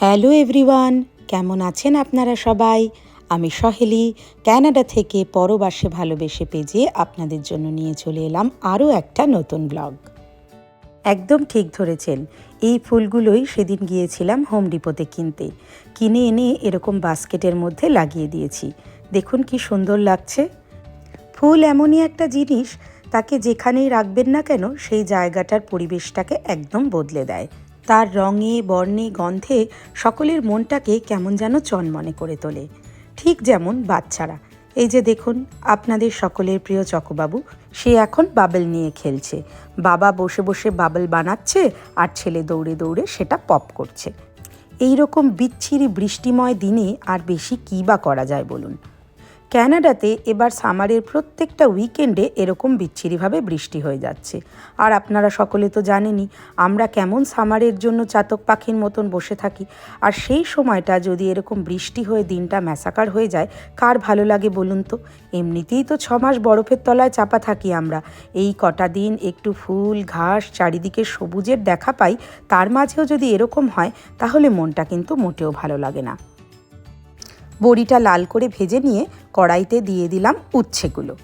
Hello everyone, কেমন আছেন আপনারা সবাই? আমি সহেলি ক্যানাডা থেকে পরবাসে ভালোবেসে পেজে আপনাদের জন্য নিয়ে চলে এলাম আরও একটা নতুন ব্লগ। একদম ঠিক ধরেছেন, এই ফুলগুলোই সেদিন গিয়েছিলাম হোম ডিপোতে কিনতে। কিনে এনে এরকম বাস্কেটের মধ্যে লাগিয়ে দিয়েছি। দেখুন কি সুন্দর লাগছে। ফুল এমনই একটা জিনিস, তাকে যেখানেই রাখবেন না কেন, সেই জায়গাটার পরিবেশটাকে একদম বদলে দেয়। তার রঙে, বর্ণে, গন্ধে সকলের মনটাকে কেমন যেন চনমনে করে তোলে। ঠিক যেমন বাচ্চারা। এই যে দেখুন, আপনাদের সকলের প্রিয় চকোবাবু, সে এখন বাবল নিয়ে খেলছে। বাবা বসে বসে বাবল বানাচ্ছে আর ছেলে দৌড়ে দৌড়ে সেটা পপ করছে। এই রকম বিচ্ছিরি বৃষ্টিময় দিনে আর বেশি কী বা করা যায় বলুন? ক্যানাডাতে এবার সামারের প্রত্যেকটা উইকেন্ডে এরকম বিচ্ছিরিভাবে বৃষ্টি হয়ে যাচ্ছে। আর আপনারা সকলে তো জানেনই, আমরা কেমন সামারের জন্য চাতক পাখির মতন বসে থাকি। আর সেই সময়টা যদি এরকম বৃষ্টি হয়ে দিনটা ম্যাসাকার হয়ে যায়, কার ভালো লাগে বলুন তো? এমনিতেই তো ছ মাস বরফের তলায় চাপা থাকি আমরা। এই কটা দিন একটু ফুল, ঘাস, চারিদিকে সবুজের দেখা পাই, তার মাঝেও যদি এরকম হয়, তাহলে মনটা কিন্তু মোটেও ভালো লাগে না। বড়িটা লাল করে ভেজে নিয়ে কড়াইতে দিয়ে দিলাম উচ্ছেগুলো।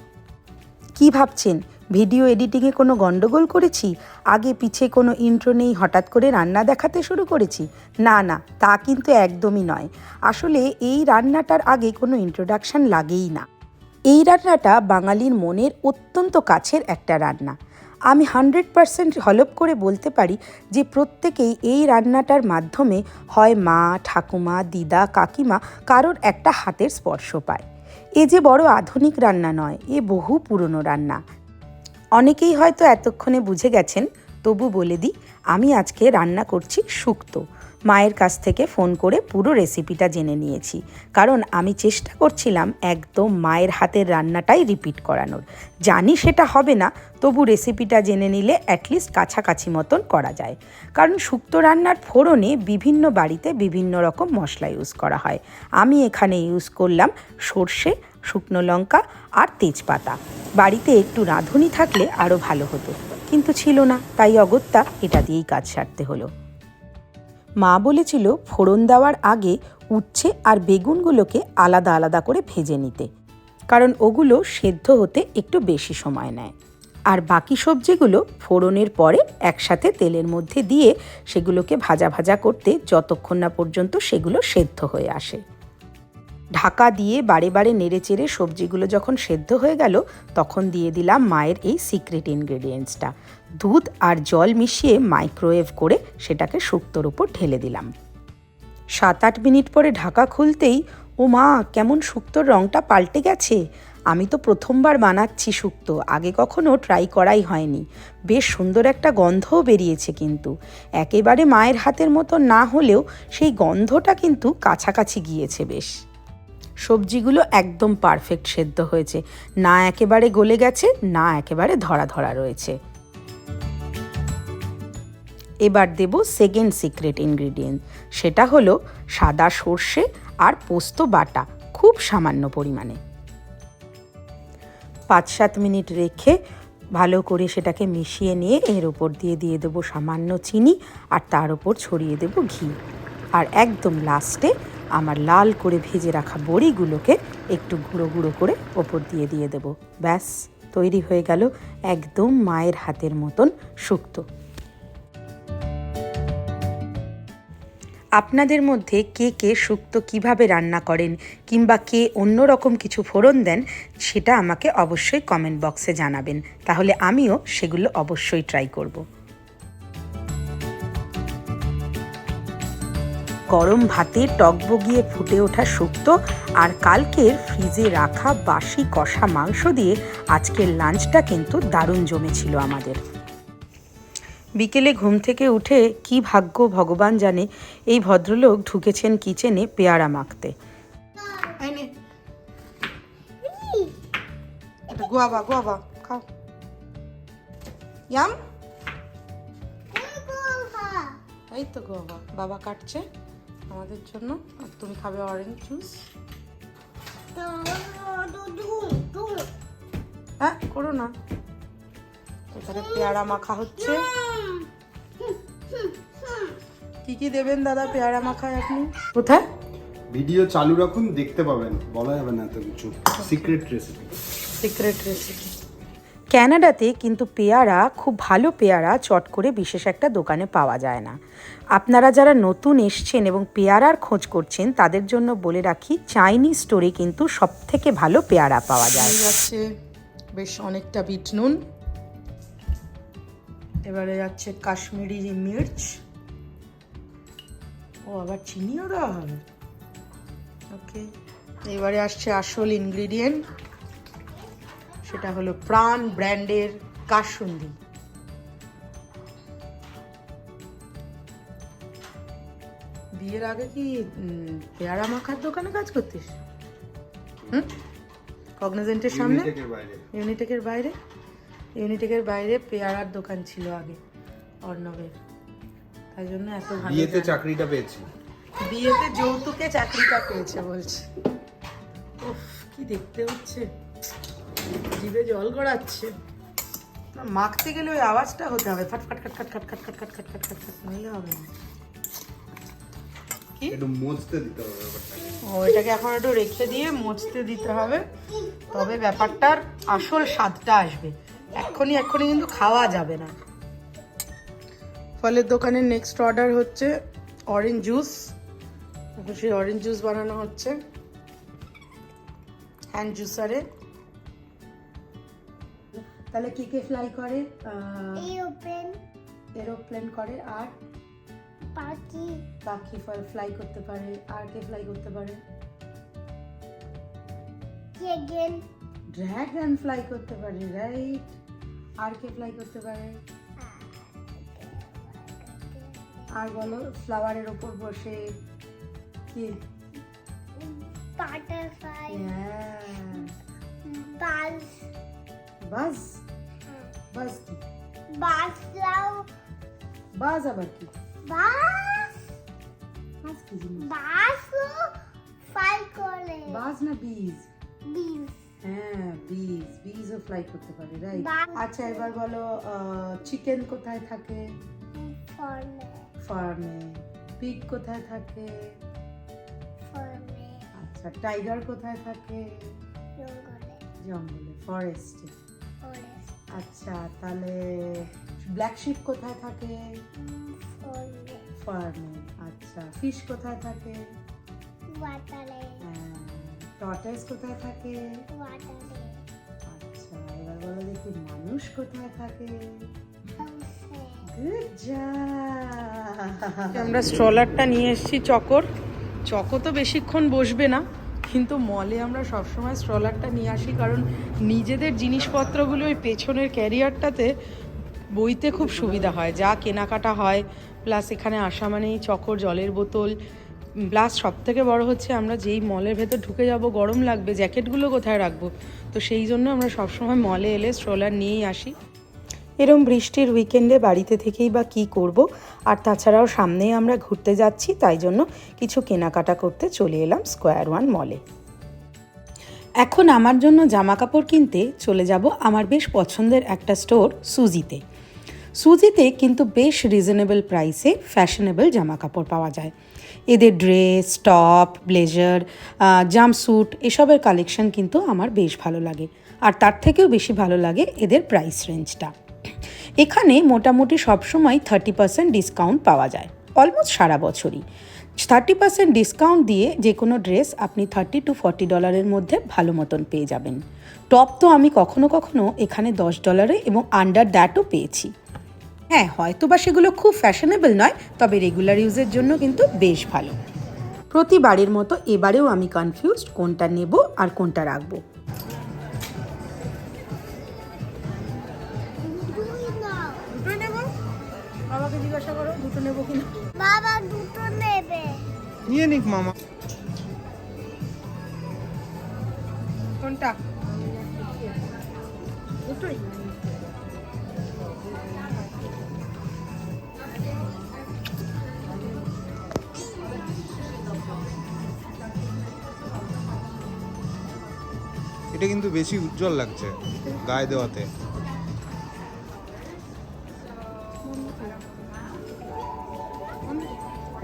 কি ভাবছেন? ভিডিও এডিটিংয়ে কোনো গন্ডগোল করেছি? আগে পিছে কোনো ইন্ট্রো নেই, হঠাৎ করে রান্না দেখাতে শুরু করেছি? না না, তা কিন্তু একদমই নয়। আসলে এই রান্নাটার আগে কোনো ইন্ট্রোডাকশান লাগেই না। এই রান্নাটা বাঙালির মনের অত্যন্ত কাছের একটা রান্না। আমি হান্ড্রেড পারসেন্ট হলপ করে বলতে পারি যে প্রত্যেকেই এই রান্নাটার মাধ্যমে হয় মা, ঠাকুমা, দিদা, কাকিমা কারোর একটা হাতের স্পর্শ পায়। এ যে বড় আধুনিক রান্না নয়, এ বহু পুরনো রান্না। অনেকেই হয়তো এতক্ষণে বুঝে গেছেন, তবু বলে দিই, আমি আজকে রান্না করছি শুক্তো। মায়ের কাছ থেকে ফোন করে পুরো রেসিপিটা জেনে নিয়েছি। কারণ আমি চেষ্টা করছিলাম একদম মায়ের হাতের রান্নাটাই রিপিট করানোর। জানি সেটা হবে না, তবু রেসিপিটা জেনে নিলে অ্যাটলিস্ট কাছাকাছি মতন করা যায়। কারণ শুক্তো রান্নার ফোড়নে বিভিন্ন বাড়িতে বিভিন্ন রকম মশলা ইউজ করা হয়। আমি এখানে ইউজ করলাম সর্ষে, শুকনো লঙ্কা আর তেজপাতা। বাড়িতে একটু রাঁধুনি থাকলে আরও ভালো হতো। কিন্তু ছিল না, তাই অগত্যা এটা দিয়েই কাজ সারতে হলো। মা বলেছিল ফোড়ন দেওয়ার আগে উচ্ছে আর বেগুনগুলোকে আলাদা আলাদা করে ভেজে নিতে, কারণ ওগুলো সেদ্ধ হতে একটু বেশি সময় নেয়। আর বাকি সবজিগুলো ফোড়নের পরে একসাথে তেলের মধ্যে দিয়ে সেগুলোকে ভাজা ভাজা করতে যতক্ষণ না পর্যন্ত সেগুলো সেদ্ধ হয়ে আসে। ঢাকা দিয়ে বারে বারে নেড়ে চেড়ে সবজিগুলো যখন সেদ্ধ হয়ে গেল, তখন দিয়ে দিলাম মায়ের এই সিক্রেট ইনগ্রেডিয়েন্টসটা দুধ আর জল মিশিয়ে মাইক্রোওয়েভ করে সেটাকে শুক্তোর উপর ঢেলে দিলাম। সাত আট মিনিট পরে ঢাকা খুলতেই ও মা কেমন শুক্তোর রঙটা পাল্টে গেছে। আমি তো প্রথমবার বানাচ্ছি শুক্তো, আগে কখনো ট্রাই করাই হয়নি। বেশ সুন্দর একটা গন্ধও বেরিয়েছে কিন্তু। একেবারে মায়ের হাতের মতো না হলেও সেই গন্ধটা কিন্তু কাছাকাছি গিয়েছে বেশ। সবজিগুলো একদম পারফেক্ট সেদ্ধ হয়েছে। না একেবারে গলে গেছে, না একেবারে ধরা ধরা রয়েছে। এবার দেব সেকেন্ড সিক্রেট ইনগ্রিডিয়েন্ট সেটা হলো সাদা সর্ষে আর পোস্ত বাটা, খুব সামান্য পরিমাণে। পাঁচ সাত মিনিট রেখে ভালো করে সেটাকে মিশিয়ে নিয়ে এর ওপর দিয়ে দিয়ে দেবো সামান্য চিনি আর তার ওপর ছড়িয়ে দেবো ঘি। আর একদম লাস্টে আমার লাল করে ভেজে রাখা বড়িগুলোকে একটু গুঁড়ো গুঁড়ো করে ওপর দিয়ে দিয়ে দেবো। ব্যাস, তৈরি হয়ে গেল একদম মায়ের হাতের মতন শুক্তো। আপনাদের মধ্যে কে কে শুক্তো কীভাবে রান্না করেন কিংবা কে অন্য রকম কিছু ফোড়ন দেন, সেটা আমাকে অবশ্যই কমেন্ট বক্সে জানাবেন। তাহলে আমিও সেগুলো অবশ্যই ট্রাই করব। গরম ভাতে টকবগিয়ে ফুটে ওঠা শুক্তো আর কালকের ফ্রিজে রাখা বাসি কষা মাংস দিয়ে আজকের লাঞ্চটা কিন্তু দারুণ জমেছিল আমাদের। বিকেলে ঘুম থেকে উঠে কি ভাগ্য ভগবান জানে এই ভদ্রলোক ঢুকেছেন কিচেনে পেয়ারা মাখতে। এই নে। এটা গোয়াবা গোয়াবা খাও। ইয়াম? এই তো বাবা কাটছে। আমাদের জন্য। আর তুমি খাবে অরেঞ্জ জুস হ্যাঁ করো না। এখানে পেয়ারা মাখা হচ্ছে। কি কি দেবেন দাদা পেয়ারা মাখায় আপনি? কোথায়? ভিডিও চালু রাখুন দেখতে পাবেন। বলা যাবে না এত কিছু। সিক্রেট রেসিপি সিক্রেট রেসিপি ক্যানাডাতে কিন্তু পেয়ারা, খুব ভালো পেয়ারা চট করে বিশেষ একটা দোকানে পাওয়া যায় না। আপনারা যারা নতুন এসছেন এবং পেয়ারার খোঁজ করছেন, তাদের জন্য বলে রাখি, চাইনিজ স্টোরে কিন্তু সব থেকে ভালো পেয়ারা পাওয়া যায়। যাচ্ছে বেশ অনেকটা বিট নুন। এবারে যাচ্ছে কাশ্মীরি মির্চ। ও, আবার চিনিও দেওয়া হবে। ওকে, এবারে আসছে আসল ইনগ্রিডিয়েন্ট। সেটা হলো প্রাণ ব্র্যান্ডের কাসুন্দি। বিয়ের আগে কি পেয়ারা মাখার দোকানে কাজ করতিস? হুম? কগনিজেন্টের সামনে? ইউনিটেকের বাইরে? ইউনিটেকের বাইরে পেয়ারার দোকান ছিল আগে অর্ণবের। তাই জন্য এত ভালো বিয়েতে চাকরিটা পেয়েছি। বিয়েতে যৌতুকে চাকরিটা পেয়েছে বলছে। উফ কি দেখতে হচ্ছে? জিভে জল গড়াচ্ছে না, মাখতে গেলে ওই আওয়াজটা হতে হবে ফাট ফাট খাট খাট খাট খাট খাট খাট খাট খাট খাট খাট নইলে হবে না কি একটু মুছতে দিতে হবে ও এটাকে এখন একটু রেখে দিয়ে মুছতে দিতে হবে তবে ব্যাপারটার আসল স্বাদটা আসবে এক্ষুনি এক্ষুনি কিন্তু খাওয়া যাবে না ফলের দোকানের নেক্সট অর্ডার হচ্ছে অরেঞ্জ জুস এখন সেই অরেঞ্জ জুস বানানো হচ্ছে হ্যান্ড জুসারে তাহলে কে কে ফ্লাই করে? এরোপ্লেন। এরোপ্লেন করে আর? পাখি। পাখি ফ্লাই করতে পারে আর কে ফ্লাই করতে পারে? ড্রেগন। ড্র্যাগন ফ্লাই করতে পারে রাইট আর কে ফ্লাই করতে পারে? আর বলো ফ্লাওয়ারের ওপর বসে কি? বাটারফ্লাই হ্যাঁ বাজ বাস বাস কি বাজলাও বাস আবার কি? বাস। বাস কি জিনিস? বাসও ফ্লাই করে। বাস না বিজ বিজ হ্যাঁ বিজ বিজও ফ্লাই করতে পারে রাইট আচ্ছা এবার বলো চিকেন কোথায় থাকে? ফর্মে ফার্মে পিগ কোথায় থাকে? ফর্মে আচ্ছা টাইগার কোথায় থাকে? জঙ্গলে। জঙ্গলে ফরেস্ট আচ্ছা তাহলে ব্ল্যাক শিপ কোথায় থাকে? ফর্মে আচ্ছা। ফিশ কোথায় থাকে? ওয়াটারে টর্টাইস কোথায় থাকে? ওয়াটারে আচ্ছা এবার বলো দেখি মানুষ কোথায় থাকে? আমরা স্ট্রলারটা নিয়ে এসেছি চকর। চকো তো বেশিক্ষণ বসবে না। কিন্তু মলে আমরা সবসময় স্ট্রলারটা নিয়ে আসি, কারণ নিজেদের জিনিসপত্রগুলো ওই পেছনের ক্যারিয়ারটাতে বইতে খুব সুবিধা হয়। যা কেনাকাটা হয় প্লাস এখানে আসা মানেই চকর জলের বোতল। প্লাস সব থেকে বড় হচ্ছে আমরা যেই মলের ভেতর ঢুকে যাব, গরম লাগবে জ্যাকেটগুলো কোথায় রাখব? তো সেই জন্য আমরা সবসময় মলে এলে স্ট্রলার নিয়েই আসি। এরম বৃষ্টির উইকেন্ডে বাড়িতে থেকেই বা কি করব? আর তাছাড়াও সামনেই আমরা ঘুরতে যাচ্ছি, তাই জন্য কিছু কেনাকাটা করতে চলে এলাম স্কোয়ার ওয়ান মলে এখন আমার জন্য জামা কাপড় কিনতে চলে যাব আমার বেশ পছন্দের একটা স্টোর সুজিতে সুজিতে কিন্তু বেশ রিজনেবল প্রাইসে ফ্যাশনেবল জামা কাপড় পাওয়া যায়। এদের ড্রেস টপ ব্লেজার জাম্পস্যুট এসবের কালেকশন কিন্তু আমার বেশ ভালো লাগে। আর তার থেকেও বেশি ভালো লাগে এদের প্রাইস রেঞ্জটা এখানে মোটামুটি সবসময় থার্টি পার্সেন্ট ডিসকাউন্ট পাওয়া যায় অলমোস্ট সারা বছরই। থার্টি পার্সেন্ট ডিসকাউন্ট দিয়ে যে কোনো ড্রেস আপনি থার্টি টু ফর্টি ডলারের মধ্যে ভালো মতন পেয়ে যাবেন। টপ তো আমি কখনো কখনো এখানে দশ ডলারে এবং আন্ডার দ্যাটও পেয়েছি। হ্যাঁ হয়তো বা সেগুলো খুব ফ্যাশনেবল নয়, তবে রেগুলার ইউজের জন্য কিন্তু বেশ ভালো। প্রতিবারের মতো এবারেও আমি কনফিউজড কোনটা নেব আর কোনটা রাখব। বাবাকে জিজ্ঞাসা করো দুটো নেব কিনা? বাবা দুটো নেবে। নিয়ে নিক মামা। কোনটা? দুটোই? এটা কিন্তু বেশি উজ্জ্বল লাগছে গায়ে দেওয়াতে।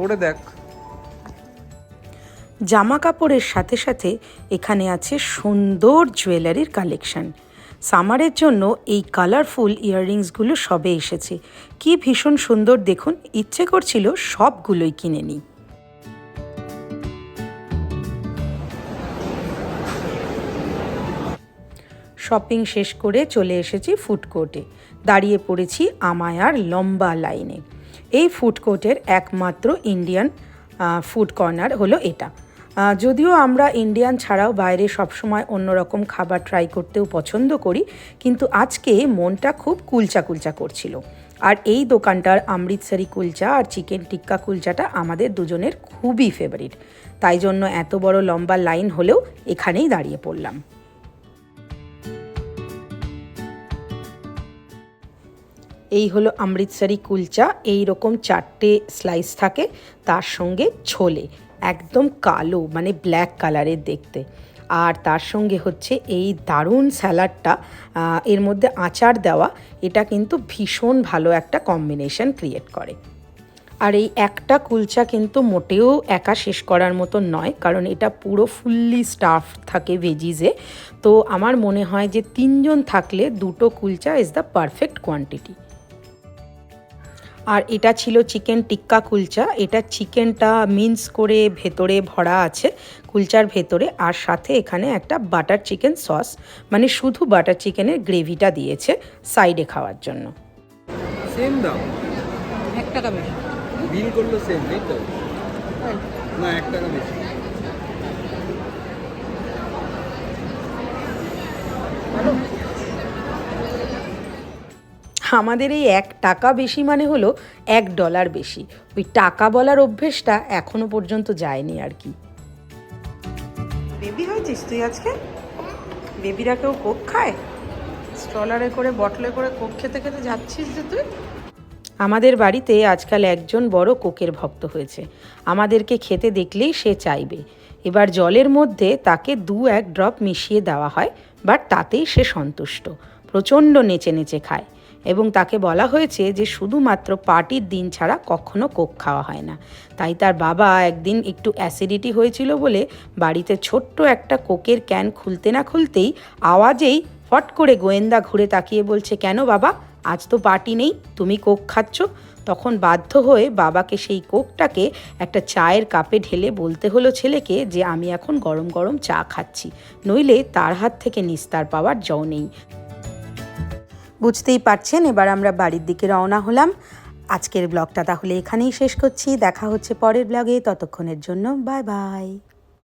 পরে দেখ। জামা কাপড়ের সাথে সাথে এখানে আছে সুন্দর জুয়েলারির কালেকশন। সামারের জন্য এই কালারফুল ইয়াররিংসগুলো সবে এসেছে। কি ভীষণ সুন্দর দেখুন, ইচ্ছে করছিল সবগুলোই কিনে নিই। শপিং শেষ করে চলে এসেছি ফুড কোর্টে। দাঁড়িয়ে পড়েছি আমায়ার লম্বা লাইনে। এই ফুড কোর্টের একমাত্র ইন্ডিয়ান ফুড কর্নার হলো এটা। যদিও আমরা ইন্ডিয়ান ছাড়াও বাইরে সবসময় অন্যরকম খাবার ট্রাই করতেও পছন্দ করি, কিন্তু আজকে মনটা খুব কুলচা কুলচা করছিল। আর এই দোকানটার অমৃতসরি কুলচা আর চিকেন টিক্কা কুলচাটা আমাদের দুজনের খুবই ফেভারিট তাই জন্য এত বড় লম্বা লাইন হলেও এখানেই দাঁড়িয়ে পড়লাম। এই হলো অমৃতসরি কুলচা। এই রকম চারটে স্লাইস থাকে, তার সঙ্গে ছোলে, একদম কালো মানে ব্ল্যাক কালারের দেখতে। আর তার সঙ্গে হচ্ছে এই দারুণ স্যালাডটা এর মধ্যে আচার দেওয়া, এটা কিন্তু ভীষণ ভালো একটা কম্বিনেশন ক্রিয়েট করে। আর এই একটা কুলচা কিন্তু মোটেও একা শেষ করার মতো নয়, কারণ এটা পুরো ফুললি স্টাফ থাকে ভেজিসে তো আমার মনে হয় যে তিনজন থাকলে দুটো kulcha is the perfect quantity আর এটা ছিল চিকেন টিক্কা কুলচা। এটা চিকেনটা মিন্স করে ভেতরে ভরা আছে কুলচার ভেতরে। আর সাথে এখানে একটা বাটার চিকেন সস মানে শুধু বাটার চিকেনের গ্রেভিটা দিয়েছে সাইডে খাওয়ার জন্য। সেম দাম? এক টাকা বেশি। বিল করল সেম তাই তো? না এক টাকা বেশি। আমাদের এই এক টাকা বেশি মানে হলো এক ডলার বেশি। ওই টাকা বলার অভ্যেসটা এখনও পর্যন্ত যায়নি আর কি। বেবি হয়েছিস তুই আজকে? বেবিরা কেউ কোক খায়? স্ট্রলারে করে বটলে করে কোক খেতে খেতে যাচ্ছিস যে তুই? আমাদের বাড়িতে আজকাল একজন বড় কোকের ভক্ত হয়েছে। আমাদেরকে খেতে দেখলেই সে চাইবে। এবার জলের মধ্যে তাকে দু এক ড্রপ মিশিয়ে দেওয়া হয় বাট তাতেই সে সন্তুষ্ট। প্রচণ্ড নেচে নেচে খায়। এবং তাকে বলা হয়েছে যে শুধুমাত্র পার্টির দিন ছাড়া কখনো কোক খাওয়া হয় না। তাই তার বাবা একদিন একটু অ্যাসিডিটি হয়েছিল বলে বাড়িতে ছোট্ট একটা কোকের ক্যান খুলতে না খুলতেই আওয়াজেই ফট করে গোয়েন্দা ঘুরে তাকিয়ে বলছে, কেন বাবা? আজ তো পার্টি নেই, তুমি কোক খাচ্ছ? তখন বাধ্য হয়ে বাবাকে সেই কোকটাকে একটা চায়ের কাপে ঢেলে বলতে হলো ছেলেকে যে, আমি এখন গরম গরম চা খাচ্ছি, নইলে তার হাত থেকে নিস্তার পাওয়ার জও নেই। বুঝতেই পারছেন, এবার আমরা বাড়ির দিকে রওনা হলাম। আজকের ব্লগটা তাহলে এখানেই শেষ করছি। দেখা হচ্ছে পরের ব্লগে। ততক্ষণের জন্য বাই বাই।